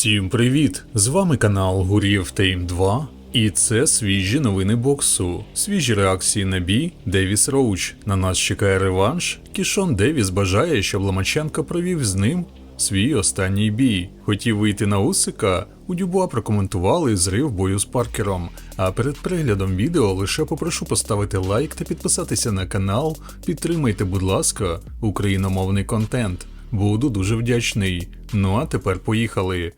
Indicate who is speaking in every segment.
Speaker 1: Всім привіт! З вами канал Гур'єв Тейм 2. І це свіжі новини боксу, свіжі реакції на бій Девіс Роуч. На нас чекає реванш. Кішон Девіс бажає, щоб Ломаченко провів з ним свій останній бій. Хотів вийти на Усика. У Дюбуа прокоментували зрив бою з Паркером. А перед переглядом відео лише попрошу поставити лайк та підписатися на канал. Підтримайте, будь ласка, україномовний контент. Буду дуже вдячний. Ну а тепер поїхали.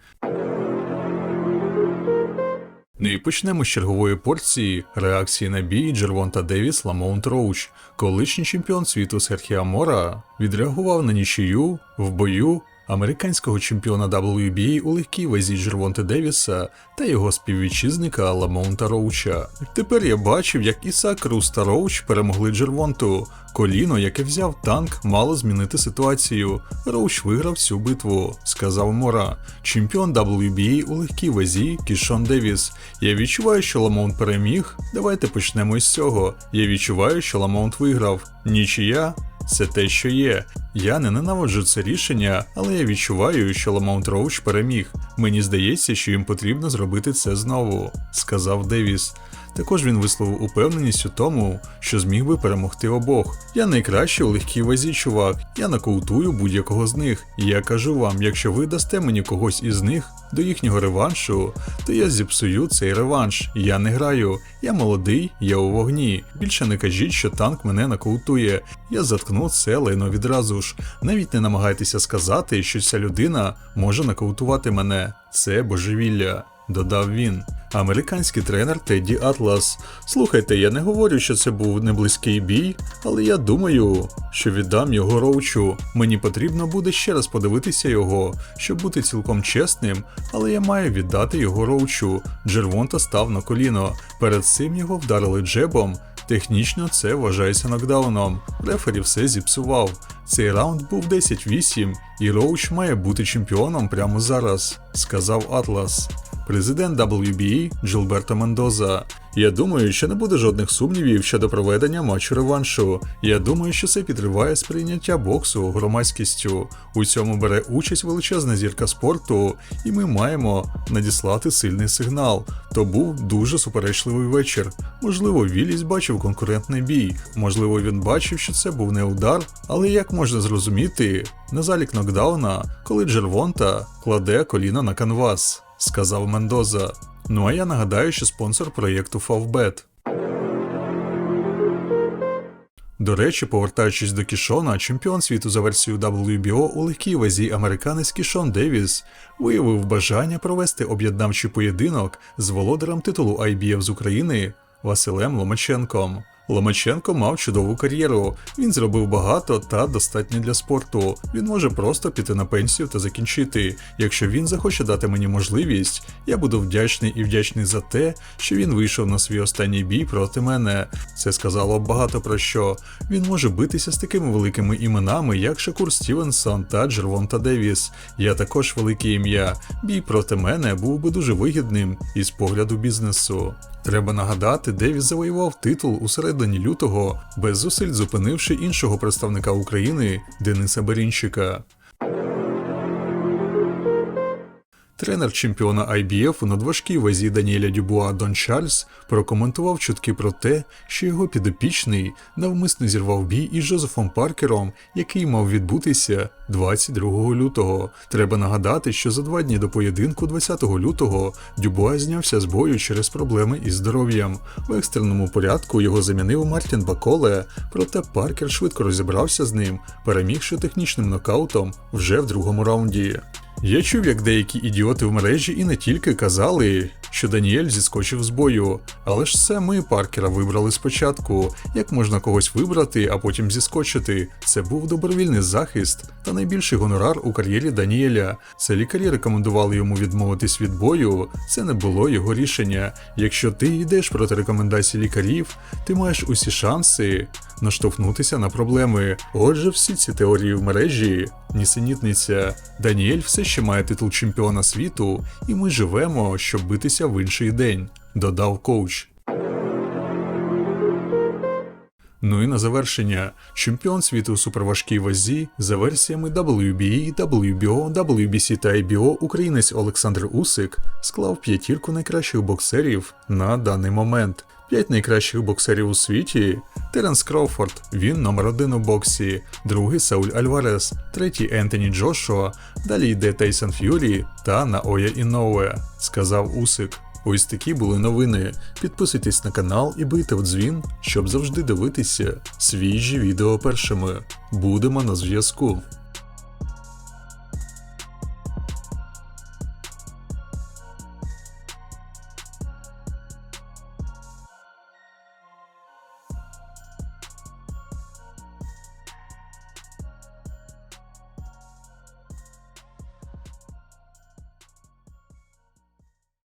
Speaker 1: Ну і почнемо з чергової порції реакції на бій Джервонта Девіс Ламоунт Роуч. Колишній чемпіон світу Серхіа Мора відреагував на нічию в бою американського чемпіона WBA у легкій вазі Джервонта Девіса та його співвітчизника Ламоунта Роуча. Тепер я бачив, як Ісак Крус та Роуч перемогли Джервонту. Коліно, яке взяв танк, мало змінити ситуацію. Роуч виграв цю битву, сказав Мора. Чемпіон WBA у легкій вазі Кішон Девіс. Я відчуваю, що Ламонт переміг. Давайте почнемо із цього. Я відчуваю, що Ламонт виграв. Нічия це те, що є. Я не ненавиджу це рішення, але я відчуваю, що Ламаунт Роуч переміг. Мені здається, що їм потрібно зробити це знову, сказав Девіс. Також він висловив упевненість у тому, що зміг би перемогти обох. Я найкращий у легкій вазі, чувак. Я нокаутую будь-якого з них. І я кажу вам, якщо ви дасте мені когось із них до їхнього реваншу, то я зіпсую цей реванш. Я не граю. Я молодий, я у вогні. Більше не кажіть, що танк мене нокаутує. Я заткну це лайно відразу ж. Навіть не намагайтеся сказати, що ця людина може нокаутувати мене. Це божевілля додав він. Американський тренер Тедді Атлас. Слухайте, я не говорю, що це був не близький бій, але я думаю, що віддам його роучу. Мені потрібно буде ще раз подивитися його, щоб бути цілком чесним, але я маю віддати його роучу. Джервонта став на коліно. Перед цим його вдарили джебом. Технічно це вважається нокдауном. Рефері все зіпсував. Цей раунд був 10-8, і Роуч має бути чемпіоном прямо зараз, сказав Атлас. Президент WBA Джилберто Мендоза. Я думаю, що не буде жодних сумнівів щодо проведення матчу реваншу. Я думаю, що це підриває сприйняття боксу громадськістю. У цьому бере участь величезна зірка спорту, і ми маємо надіслати сильний сигнал. То був дуже суперечливий вечір. Можливо, Віліс бачив конкурентний бій. Можливо, він бачив, що це був не удар, але як можна зрозуміти, на залік нокдауна, коли Джервонта кладе коліна на канвас сказав Мендоза. Ну а я нагадаю, що спонсор проєкту Favbet. До речі, повертаючись до Кішона, чемпіон світу за версією WBO у легкій вазі американець Кішон Девіс виявив бажання провести об'єднавчий поєдинок з володарем титулу IBF з України Василем Ломаченком. Ломаченко мав чудову кар'єру. Він зробив багато та достатньо для спорту. Він може просто піти на пенсію та закінчити. Якщо він захоче дати мені можливість, я буду вдячний і вдячний за те, що він вийшов на свій останній бій проти мене. Це сказало багато про що. Він може битися з такими великими іменами, як Шакур Стівенсон та Джервонта Девіс. Я також велике ім'я. Бій проти мене був би дуже вигідним із погляду бізнесу. Треба нагадати, Девіс завоював титул у середині лютого, без зусиль зупинивши іншого представника України Дениса Берінщика. Тренер чемпіона IBF у надважкій вазі Даніеля Дюбуа Дон Чарльз прокоментував чутки про те, що його підопічний навмисно зірвав бій із Жозефом Паркером, який мав відбутися 22 лютого. Треба нагадати, що за два дні до поєдинку, 20 лютого, Дюбуа знявся з бою через проблеми із здоров'ям. В екстреному порядку його замінив Мартін Баколе, проте Паркер швидко розібрався з ним, перемігши технічним нокаутом вже в другому раунді. Я чув, як деякі ідіоти в мережі і не тільки казали, що Даніель зіскочив з бою, але ж це ми Паркера вибрали спочатку. Як можна когось вибрати, а потім зіскочити? Це був добровільний захист та найбільший гонорар у кар'єрі Даніеля. Це лікарі рекомендували йому відмовитись від бою. Це не було його рішення. Якщо ти йдеш проти рекомендацій лікарів, ти маєш усі шанси наштовхнутися на проблеми. Отже, всі ці теорії в мережі, нісенітниця. Даніель все ще має титул чемпіона світу, і ми живемо, щоб битися в інший день, додав коуч. Ну і на завершення, чемпіон світу у суперважкій вазі за версіями WBE, WBO, WBC та IBO українець Олександр Усик склав п'ятірку найкращих боксерів на даний момент. П'ять найкращих боксерів у світі Теренс Кроуфорд, він номер один у боксі, другий Сауль Альварес, третій Ентоні Джошуа, далі йде Тейсон Ф'юрі та Наоя Іноуе, сказав Усик. Ось такі були новини. Підписуйтесь на канал і бийте в дзвін, щоб завжди дивитися свіжі відео першими. Будемо на зв'язку.